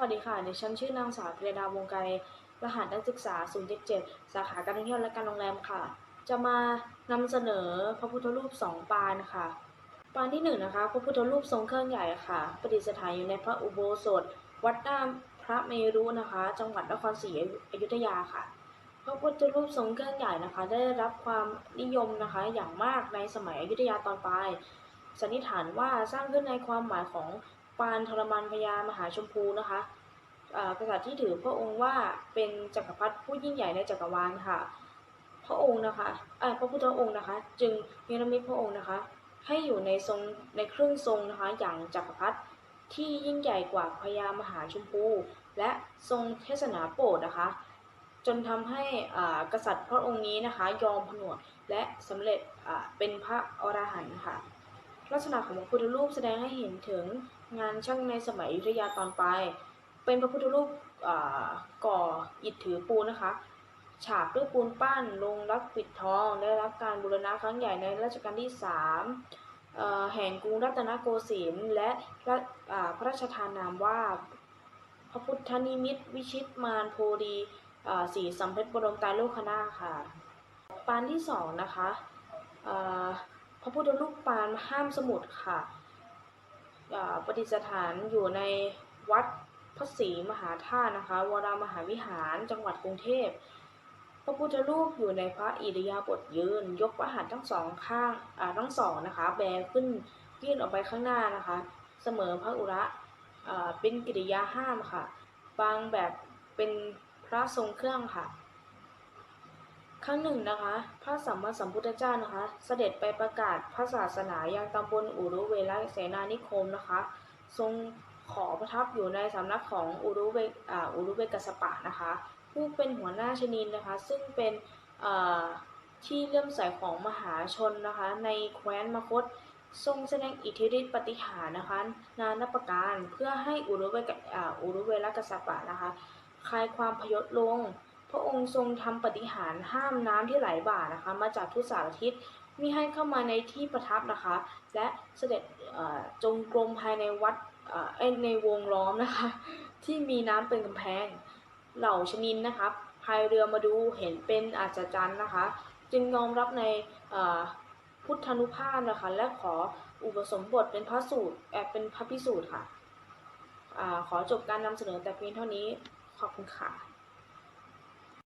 วัสดีค่ะ ดิฉันชื่อนางสาวเกรดาวงไกรรหัสนักศึกษา 077 สาขาการท่องเที่ยวและการโรงแรมค่ะ จะมานำเสนอพระพุทธรูปสองปางค่ะ ปางที่หนึ่งนะคะ พระพุทธรูปทรงเครื่องใหญ่ค่ะ ประดิษฐานอยู่ในพระอุโบสถ วัดน้ำพระเมรุนะคะ จังหวัดนครศรีอยุธยาค่ะ พระพุทธรูปทรงเครื่องใหญ่นะคะ ได้รับความนิยมนะคะอย่างมากในสมัยอยุธยาตอนปลายสันนิษฐานว่าสร้างขึ้นในความหมายของ ปานทรมานพญามหาชมพูนะคะกษัตริย์ที่ถือพระองค์ว่าเป็นจักรพรรดิผู้ยิ่งใหญ่ในจักรวาลค่ะ พระองค์นะคะอ่าพระพุทธองค์นะคะ จึงเนรมิตพระองค์นะคะ ให้อยู่ในทรงในเครื่องทรงนะคะอย่างจักรพรรดิที่ยิ่งใหญ่กว่าพญามหาชมพู และทรงเทศนาโปรดนะคะ จนทำให้กษัตริย์พระองค์นี้นะคะยอมผนวกและสำเร็จเป็นพระอรหันต์ค่ะ ลักษณะของพระพุทธรูปแสดงให้เห็นถึงงานช่างในสมัยอยุธยาตอนปลาย เป็นพระพุทธรูปก่ออิฐถือปูนนะคะ ฉาบด้วยปูนปั้นลงรักปิดทองได้รับการบูรณะครั้งใหญ่ในรัชกาลที่สามแห่งกรุงรัตนโกสินทร์และพระราชทานนามว่าพระพุทธนิมิตวิชิตมารโพดีสีสัมเพชรบรมตรโลกนาค่ะ ปานที่สองนะคะ พระพุทธรูปปานห้ามสมุทรค่ะประดิษฐานอยู่ในวัดพระศรีมหาธาตุนะคะ วรามหาวิหารจังหวัดกรุงเทพ พระพุทธรูปอยู่ในพระอิริยาบถยืน ยกพระหัตถ์ทั้งสองข้างทั้งสองนะคะ แบขึ้นยื่นออกไปข้างหน้านะคะ เสมอพระอุระเป็นกิริยาห้ามค่ะ บางแบบเป็นพระทรงเครื่องค่ะ ครั้งหนึ่งนะคะ พระสัมมาสัมพุทธเจ้านะคะ เสด็จไปประกาศพระศาสนายังตำบลอุรุเวลเสนานิคมนะคะ ทรงขอประทับอยู่ในสำนักของอุรุเวอ่าอุรุเวกัสปะนะคะ ผู้เป็นหัวหน้าชนินนะคะ ซึ่งเป็นอ่อที่เลื่อมใสของมหาชนนะคะ ในแคว้นมคต ทรงแสดงอิทธิฤทธิปฏิหารนะคะ นานาประการเพื่อให้อุรุเวกอ่าอุรุเวลกัสปะนะคะคลายความพยศลง ระองค์ทรงทำปฏิหารห้ามน้ำที่ไหลบ่านะคะ มาจากทุกสารทิศมิให้เข้ามาในที่ประทับนะคะ และเสด็จจงกรมภายในวัดในวงล้อมนะคะ ที่มีน้ำเป็นกำแพง เหล่าชนินนะคะพายเรือมาดูเห็นเป็นอาจารย์นะคะ จึงยอมรับในพุทธนุภาพนะคะ และขออุปสมบทเป็นพระสูตรแอบเป็นพระพิสูจน์ค่ะอขอจบการนำเสนอแต่เพียงเท่านี้ขอบคุณค่ะ